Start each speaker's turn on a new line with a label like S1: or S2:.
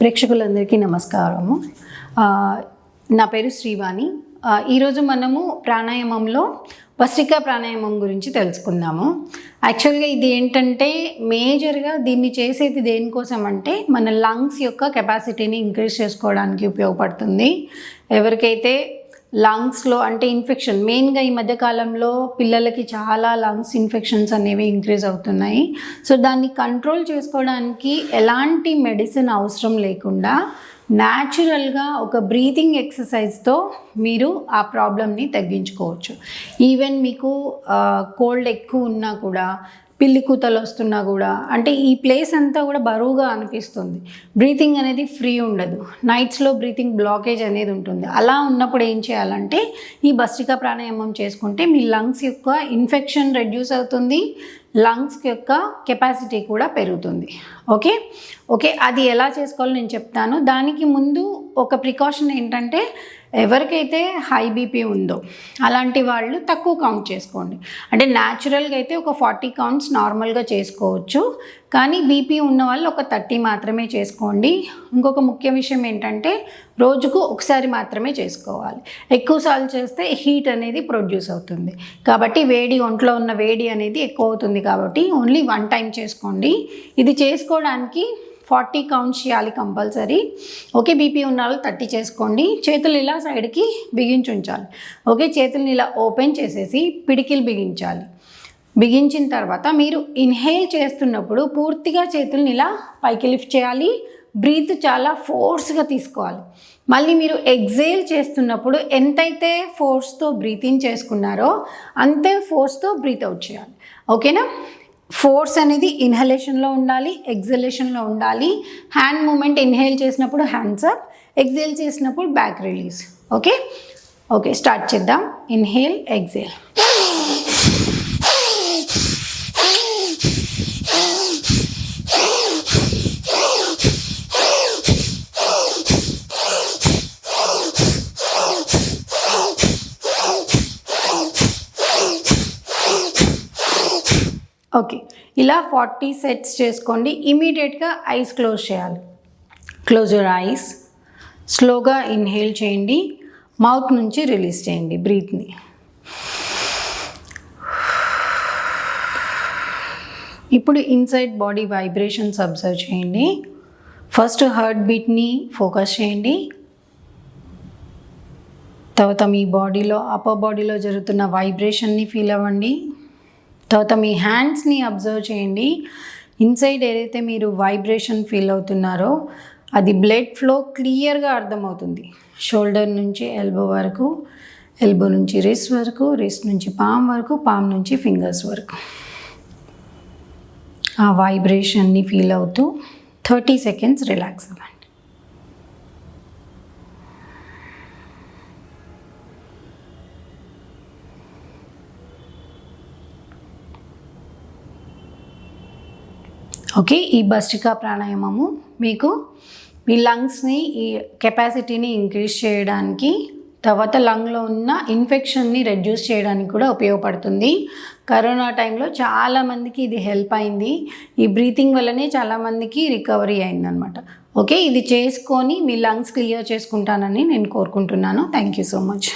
S1: ప్రేక్షకులందరికీ నమస్కారము. నా పేరు శ్రీవాణి. ఈరోజు మనము ప్రాణాయామంలో భస్త్రికా ప్రాణాయామం గురించి తెలుసుకుందాము. యాక్చువల్గా ఇది ఏంటంటే మేజర్గా దీన్ని చేసేది దేనికోసం అంటే మన లంగ్స్ యొక్క కెపాసిటీని ఇంక్రీజ్ చేసుకోవడానికి ఉపయోగపడుతుంది. ఎవరికైతే లంగ్స్లో అంటే ఇన్ఫెక్షన్ మెయిన్గా ఈ మధ్యకాలంలో పిల్లలకి చాలా లంగ్స్ ఇన్ఫెక్షన్స్ అనేవి ఇంక్రీజ్ అవుతున్నాయి. సో దాన్ని కంట్రోల్ చేసుకోవడానికి ఎలాంటి మెడిసిన్ అవసరం లేకుండా న్యాచురల్గా ఒక బ్రీతింగ్ ఎక్సర్సైజ్తో మీరు ఆ ప్రాబ్లమ్ని తగ్గించుకోవచ్చు. ఈవెన్ మీకు uh, కోల్డ్ ఎక్కువ ఉన్నా కూడా పిల్లి కూతలు వస్తున్నా కూడా అంటే ఈ ప్లేస్ అంతా కూడా బరువుగా అనిపిస్తుంది. బ్రీతింగ్ అనేది ఫ్రీ ఉండదు. నైట్స్లో బ్రీతింగ్ బ్లాకేజ్ అనేది ఉంటుంది. అలా ఉన్నప్పుడు ఏం చేయాలంటే ఈ భస్త్రికా ప్రాణాయామం చేసుకుంటే మీ లంగ్స్ యొక్క ఇన్ఫెక్షన్ రెడ్యూస్ అవుతుంది లంగ్స్ యొక్క కెపాసిటీ కూడా పెరుగుతుంది. ఓకే ఓకే అది ఎలా చేసుకోవాలో నేను చెప్తాను. దానికి ముందు ఒక ప్రికాషన్ ఏంటంటే ఎవరికైతే హై బీపీ ఉందో అలాంటి వాళ్ళు తక్కువ కౌంట్ చేసుకోండి. అంటే న్యాచురల్గా అయితే ఒక ఫార్టీ కౌంట్స్ నార్మల్గా చేసుకోవచ్చు. కానీ బీపీ ఉన్న వాళ్ళు ఒక థర్టీ మాత్రమే చేసుకోండి. ఇంకొక ముఖ్య విషయం ఏంటంటే రోజుకు ఒకసారి మాత్రమే చేసుకోవాలి. ఎక్కువసార్లు చేస్తే హీట్ అనేది ప్రొడ్యూస్ అవుతుంది. కాబట్టి వేడి ఒంట్లో ఉన్న వేడి అనేది ఎక్కువ అవుతుంది కాబట్టి ఓన్లీ వన్ టైం చేసుకోండి. ఇది చేసుకోవడానికి ఫార్టీ కౌంట్స్ చేయాలి కంపల్సరీ. ఓకే బీపీ ఉన్న వాళ్ళు థర్టీ చేసుకోండి. చేతులు ఇలా సైడ్కి బిగించి ఉంచాలి ఓకే చేతుల్ని ఇలా ఓపెన్ చేసేసి పిడికిలు బిగించాలి. బిగించిన తర్వాత మీరు ఇన్హేల్ చేస్తున్నప్పుడు పూర్తిగా చేతుల్ని ఇలా పైకి లిఫ్ట్ చేయాలి. బ్రీత్ చాలా ఫోర్స్గా తీసుకోవాలి. మళ్ళీ మీరు ఎగ్జేల్ చేస్తున్నప్పుడు ఎంతైతే ఫోర్స్తో బ్రీతింగ్ చేసుకున్నారో అంతే ఫోర్స్తో బ్రీత్ అవుట్ చేయాలి. ఓకేనా? ఫోర్స్ అనేది ఇన్హలేషన్లో ఉండాలి ఎగ్జలేషన్లో ఉండాలి. హ్యాండ్ మూమెంట్ ఇన్హేల్ చేసినప్పుడు హ్యాండ్స్ అప్ ఎగ్జేల్ చేసినప్పుడు back release. Okay? Okay start చేద్దాం. Inhale exhale. ఓకే. ఇలా ఫార్టీ సెట్స్ చేసుకోండి. ఇమీడియట్గా ఐస్ క్లోజ్ చేయాలి. Close your eyes. స్లోగా ఇన్హేల్ చేయండి. మౌత్ నుంచి రిలీజ్ చేయండి. బ్రీత్ని ఇప్పుడు ఇన్సైడ్ బాడీ వైబ్రేషన్స్ అబ్జర్వ్ చేయండి. ఫస్ట్ హార్ట్ బీట్ని ఫోకస్ చేయండి. తర్వాత మీ బాడీలో అప్పర్ బాడీలో జరుగుతున్న వైబ్రేషన్ని ఫీల్ అవ్వండి. తర్వాత మీ హ్యాండ్స్ని అబ్జర్వ్ చేయండి. ఇన్సైడ్ ఏదైతే మీరు వైబ్రేషన్ ఫీల్ అవుతున్నారో అది బ్లడ్ ఫ్లో క్లియర్గా అర్థమవుతుంది. షోల్డర్ నుంచి ఎల్బో వరకు ఎల్బో నుంచి రిస్ట్ వరకు రిస్ట్ నుంచి పామ్ వరకు పామ్ నుంచి ఫింగర్స్ వరకు. ఆ వైబ్రేషన్ని ఫీల్ అవుతూ థర్టీ సెకండ్స్ రిలాక్స్ అవ్వండి. ఓకే ఈ భస్టికా ప్రాణాయామము మీకు మీ లంగ్స్ని ఈ కెపాసిటీని ఇంక్రీజ్ చేయడానికి తర్వాత లంగ్లో ఉన్న ఇన్ఫెక్షన్ని రెడ్యూస్ చేయడానికి కూడా ఉపయోగపడుతుంది. కరోనా టైంలో చాలామందికి ఇది హెల్ప్ అయింది. ఈ బ్రీతింగ్ వల్లనే చాలామందికి రికవరీ అయిందనమాట. ఓకే ఇది చేసుకొని మీ లంగ్స్ క్లియర్ చేసుకుంటానని నేను కోరుకుంటున్నాను. Thank you so much.